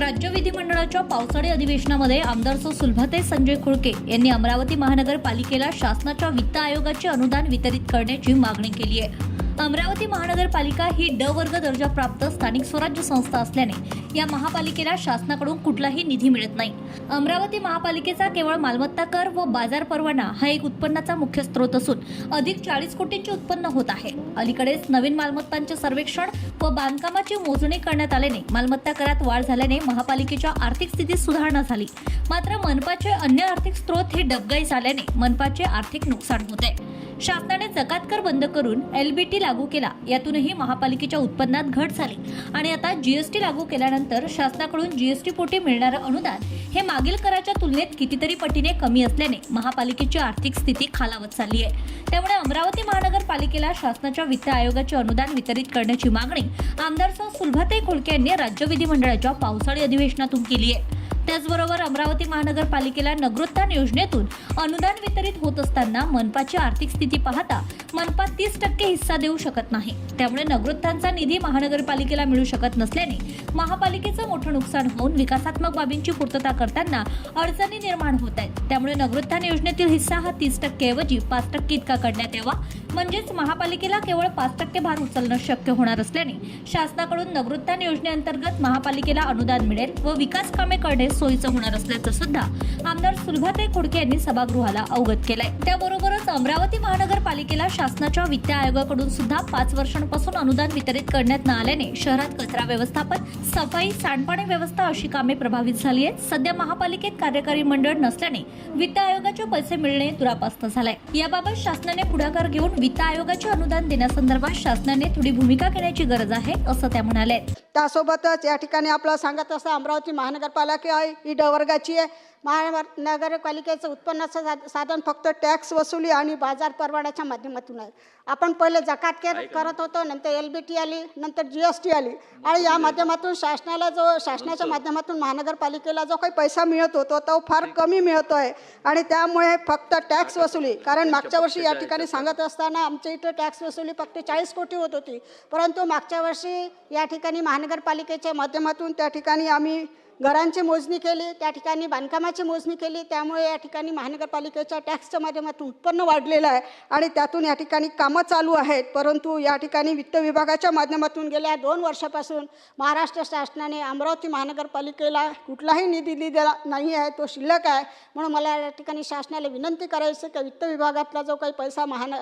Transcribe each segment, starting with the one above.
राज्य विधिमंडळाच्या पावसाळी अधिवेशनामध्ये आमदार सुलभते सुलभाते संजय खुळके यांनी अमरावती महानगरपालिकेला शासनाच्या वित्त आयोगाचे अनुदान वितरित करण्याची मागणी केली आहे. अमरावती महानगरपालिका ही ड वर्ग दर्जा प्राप्त स्थानिक स्वराज्य संस्था असल्याने या महापालिकेला शासनाकडून कुठलाही निधी मिळत नाही. अमरावती महापालिकेचा केवळ मालमत्ता कर व बाजार परवाना हा एक उत्पन्नाचा मुख्य स्रोत असून अधिक चाळीस कोटींचे उत्पन्न होत आहे. अलीकडेच नवीन मालमत्तांचे सर्वेक्षण व बांधकामाची मोजणी करण्यात आल्याने मालमत्ता करात वाढ झाल्याने महापालिकेच्या आर्थिक स्थितीत सुधारणा झाली. मात्र मनपाचे अन्य आर्थिक स्रोत हे डबगाई झाल्याने मनपाचे आर्थिक नुकसान होते. शासनाने जकात कर बंद करून एलबीटी लागू केला. यातूनही महापालिकेच्या उत्पन्नात घट झाली. आणि आता जीएसटी लागू केल्यानंतर शासनाकडून जीएसटी पोटी मिळणारं अनुदान हे मागील कराच्या तुलनेत कितीतरी पटीने कमी असल्याने महापालिकेची आर्थिक स्थिती खालावत चालली आहे. त्यामुळे अमरावती महानगरपालिकेला शासनाच्या वित्त आयोगाचे अनुदान वितरित करण्याची मागणी आमदार सौ सुलभाताई खोलके यांनी राज्य विधिमंडळाच्या पावसाळी अधिवेशनातून केली आहे. त्याचबरोबर अमरावती महानगरपालिकेला नगरोत्थान योजनेतून अनुदान वितरित होत असताना मनपाची आर्थिक स्थिती पाहता मनपा तीस टक्के हिस्सा देऊ शकत नाही. त्यामुळे नगरोत्थानचा निधी महानगरपालिकेला मिळू शकत नसल्याने महापालिकेचं मोठं नुकसान होऊन विकासात्मक बाबींची पूर्तता करताना अडचणी निर्माण होत आहेत. त्यामुळे नगरोत्थान योजनेतील हिस्सा हा तीस टक्केऐवजी पाच टक्के इतका करण्यात यावा. म्हणजेच महापालिकेला केवळ पाच टक्के भार उचलणं शक्य होणार असल्याने शासनाकडून नगरोत्थान योजनेअंतर्गत महापालिकेला अनुदान मिळेल व विकास कामे करणे सोयीचं होणार असल्याचं सुद्धा आमदार सुलभाताई खोडके यांनी सभागृहाला अवगत केलंय. त्याबरोबरच अमरावती महानगरपालिकेला शासनाच्या वित्त आयोगाकडून सुद्धा पाच वर्षांपासून अनुदान वितरित करण्यात न आल्याने शहरात कचरा व्यवस्थापन सफाई सांडपाणी व्यवस्था अशी कामे प्रभावित झाली आहेत. सध्या महापालिकेत कार्यकारी मंडळ नसल्याने वित्त आयोगाचे पैसे मिळणे दुरापास्त झालंय. याबाबत शासनाने पुढाकार घेऊन वित्त आयोगाचे अनुदान देण्यासंदर्भात शासनाने थोडी भूमिका घेण्याची गरज आहे असं त्या म्हणाल्या. त्यासोबतच या ठिकाणी आपल्याला सांगत असतं अमरावती महानगरपालिका आहे ही ड वर्गाची आहे. महानगरपालिकेचं उत्पन्नाचं सा- साधन फक्त टॅक्स वसुली आणि बाजार परवाड्याच्या माध्यमातून आहे. आपण पहिले जकात केर करत होतो नंतर एल बी टी आली नंतर जी एस टी आली. आणि या माध्यमातून शासनाला जो शासनाच्या माध्यमातून महानगरपालिकेला जो काही पैसा मिळत होतो तो फार कमी मिळतो आहे आणि त्यामुळे फक्त टॅक्स वसुली कारण मागच्या वर्षी या ठिकाणी सांगत असताना आमच्या इथं टॅक्स वसुली फक्त चाळीस कोटी होत होती. परंतु मागच्या वर्षी या ठिकाणी महानगरपालिकेच्या माध्यमातून त्या ठिकाणी आम्ही घरांची मोजणी केली त्या ठिकाणी बांधकामाची मोजणी केली त्यामुळे या ठिकाणी महानगरपालिकेच्या टॅक्सच्या माध्यमातून उत्पन्न वाढलेलं आहे आणि त्यातून या ठिकाणी कामं चालू आहेत. परंतु या ठिकाणी वित्त विभागाच्या माध्यमातून गेल्या दोन वर्षापासून महाराष्ट्र शासनाने अमरावती महानगरपालिकेला कुठलाही निधी दिलेला नाही आहे तो शिल्लक आहे. म्हणून मला या ठिकाणी शासनाला विनंती करायची की वित्त विभागातला जो काही पैसा महान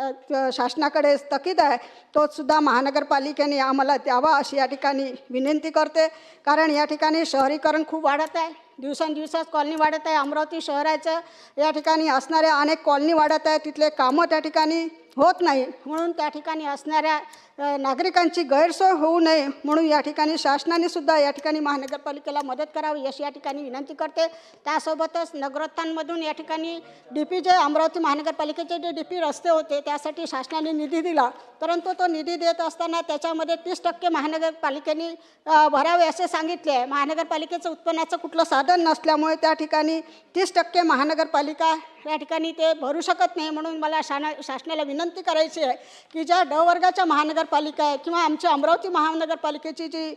शासनाकडे स्थगित आहे तो सुद्धा महानगरपालिकेने आम्हाला द्यावा अशी या ठिकाणी विनंती करते. कारण या ठिकाणी शहरीकरण खूप वाढत आहे. दिवसांदिवसात कॉलनी वाढत आहे. अमरावती शहराचं या ठिकाणी असणाऱ्या अनेक कॉलनी वाढत आहे तिथले कामं त्या ठिकाणी होत नाही. म्हणून त्या ठिकाणी असणाऱ्या नागरिकांची गैरसोय होऊ नये म्हणून या ठिकाणी शासनाने सुद्धा या ठिकाणी महानगरपालिकेला मदत करावी अशी या ठिकाणी विनंती करते. त्यासोबतच नगरोत्थानमधून या ठिकाणी डी पी जे अमरावती महानगरपालिकेचे जे डी पी रस्ते होते त्यासाठी शासनाने निधी दिला. परंतु तो निधी देत असताना त्याच्यामध्ये तीस टक्के महानगरपालिकेने भरावे असे सांगितले आहे. महानगरपालिकेचं उत्पन्नाचं कुठलं साधन साधन नसल्यामुळे त्या ठिकाणी तीस टक्के महानगरपालिका या ठिकाणी ते भरू शकत नाही. म्हणून मला शाना शासनाला विनंती करायची आहे की ज्या ड वर्गाच्या महानगरपालिका आहे किंवा आमच्या अमरावती महानगरपालिकेची जी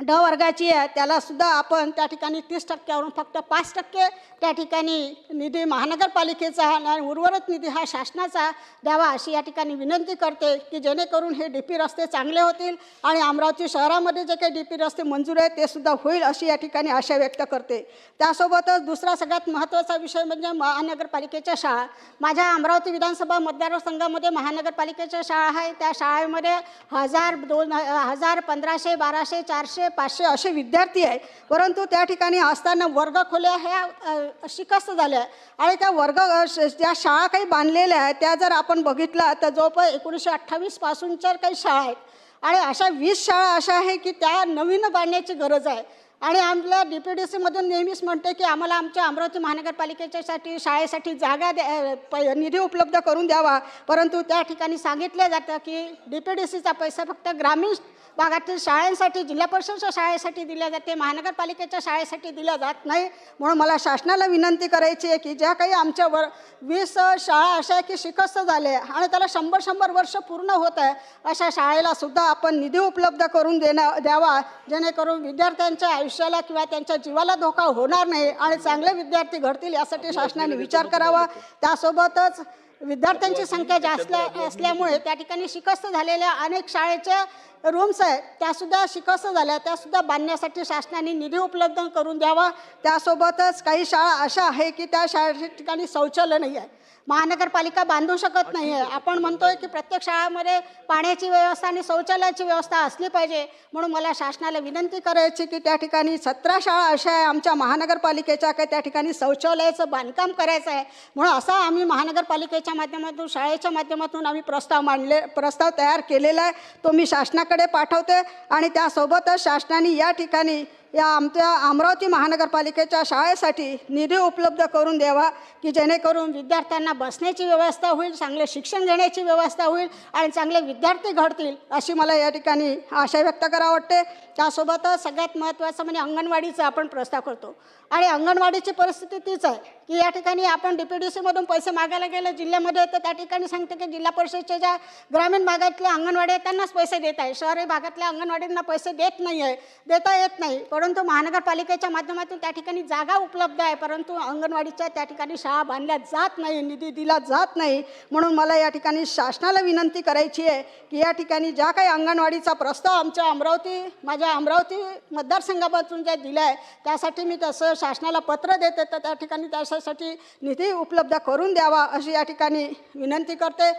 ड वर्गाची आहे त्याला सुद्धा आपण त्या ठिकाणी तीस टक्क्यावरून फक्त पाच टक्के त्या ठिकाणी निधी महानगरपालिकेचा आणि उर्वरित निधी हा शासनाचा द्यावा अशी या ठिकाणी विनंती करते की जेणेकरून हे डी पी रस्ते चांगले होतील आणि अमरावती शहरामध्ये जे काही डी पी रस्ते मंजूर आहेत ते सुद्धा होईल अशी या ठिकाणी आशा व्यक्त करते. त्यासोबतच दुसरा सगळ्यात महत्त्वाचा विषय म्हणजे महानगरपालिकेच्या शाळा. माझ्या अमरावती विधानसभा मतदारसंघामध्ये महानगरपालिकेच्या शाळा आहे. त्या शाळेमध्ये हजार दोन हजार पंधराशे बाराशे चारशे पाचशे असे विद्यार्थी आहे परंतु त्या ठिकाणी असताना वर्ग खोल्या ह्या शिकस्त झाल्या. आणि त्या वर्ग ज्या शाळा काही बांधलेल्या आहेत त्या जर आपण बघितलं तर जवळपास एकोणीसशे अठ्ठावीसपासूनच्या काही शाळा आहेत. आणि अशा वीस शाळा अशा आहे की त्या नवीन बांधण्याची गरज आहे. आणि आमच्या डी पी डी सीमधून नेहमीच म्हणते की आम्हाला आमच्या अमरावती महानगरपालिकेच्यासाठी शाळेसाठी जागा द्या निधी उपलब्ध करून द्यावा. परंतु त्या ठिकाणी सांगितलं जातं की डी पी डी सीचा पैसा फक्त ग्रामीण भागातील शाळांसाठी जिल्हा परिषदच्या शाळेसाठी दिल्या जाते महानगरपालिकेच्या शाळेसाठी दिल्या जात नाही. म्हणून मला शासनाला विनंती करायची आहे की ज्या काही आमच्या वर वीस शाळा अशा आहे की शिकस्त झाले आणि त्याला शंभर शंभर वर्ष पूर्ण होत आहे अशा शाळेला सुद्धा आपण निधी उपलब्ध करून देणं द्यावा. जेणेकरून विद्यार्थ्यांच्या आयुष्य भविष्याला किंवा त्यांच्या जीवाला धोका होणार नाही आणि चांगले विद्यार्थी घडतील यासाठी शासनाने विचार करावा. त्यासोबतच विद्यार्थ्यांची संख्या जास्त असल्यामुळे त्या ठिकाणी शिकस्त झालेल्या अनेक शाळेच्या रूम्स आहेत. त्यासुद्धा शिकस्त झाल्या. त्यासुद्धा बांधण्यासाठी शासनाने निधी उपलब्ध करून द्यावा. त्यासोबतच काही शाळा अशा आहे की त्या शाळेच्या ठिकाणी शौचालय नाही आहे. महानगरपालिका बांधू शकत नाही आहे आपण म्हणतोय की प्रत्येक शाळामध्ये पाण्याची व्यवस्था आणि शौचालयाची व्यवस्था असली पाहिजे. म्हणून मला शासनाला विनंती करायची की त्या ठिकाणी सतरा शाळा अशा आहे आमच्या महानगरपालिकेच्या की त्या ठिकाणी शौचालयाचं बांधकाम करायचं आहे. म्हणून असा आम्ही महानगरपालिकेच्या माध्यमातून शाळेच्या माध्यमातून आम्ही प्रस्ताव मांडले प्रस्ताव तयार केलेला आहे. तो मी शासनाकडे पाठवते आणि त्यासोबतच शासनाने या ठिकाणी या आमच्या अमरावती महानगरपालिकेच्या शाळेसाठी निधी उपलब्ध करून द्यावा की जेणेकरून विद्यार्थ्यांना बसण्याची व्यवस्था होईल चांगले शिक्षण घेण्याची व्यवस्था होईल आणि चांगले विद्यार्थी घडतील अशी मला या ठिकाणी आशा व्यक्त करावं वाटते. त्यासोबतच सगळ्यात महत्त्वाचं म्हणजे अंगणवाडीचा आपण प्रस्ताव करतो. आणि अंगणवाडीची परिस्थिती तीच आहे की या ठिकाणी आपण डी पी डी सीमधून पैसे मागायला गेलं जिल्ह्यामध्ये तर त्या ठिकाणी सांगते की जिल्हा परिषदेच्या ज्या ग्रामीण भागातल्या अंगणवाडी आहेत त्यांनाच पैसे देत आहे. शहरी भागातल्या अंगणवाडींना पैसे देत नाही आहे देता येत नाही. पण परंतु महानगरपालिकेच्या माध्यमातून त्या ठिकाणी जागा उपलब्ध आहे परंतु अंगणवाडीच्या त्या ठिकाणी शाळा बांधल्या जात नाही निधी दिला जात नाही. म्हणून मला या ठिकाणी शासनाला विनंती करायची आहे की या ठिकाणी ज्या काही अंगणवाडीचा प्रस्ताव आमच्या अमरावती माझ्या अमरावती मतदारसंघापासून ज्या दिला आहे त्यासाठी मी तसं शासनाला पत्र देते तर त्या ठिकाणी त्याच्यासाठी निधी उपलब्ध करून द्यावा अशी या ठिकाणी विनंती करते.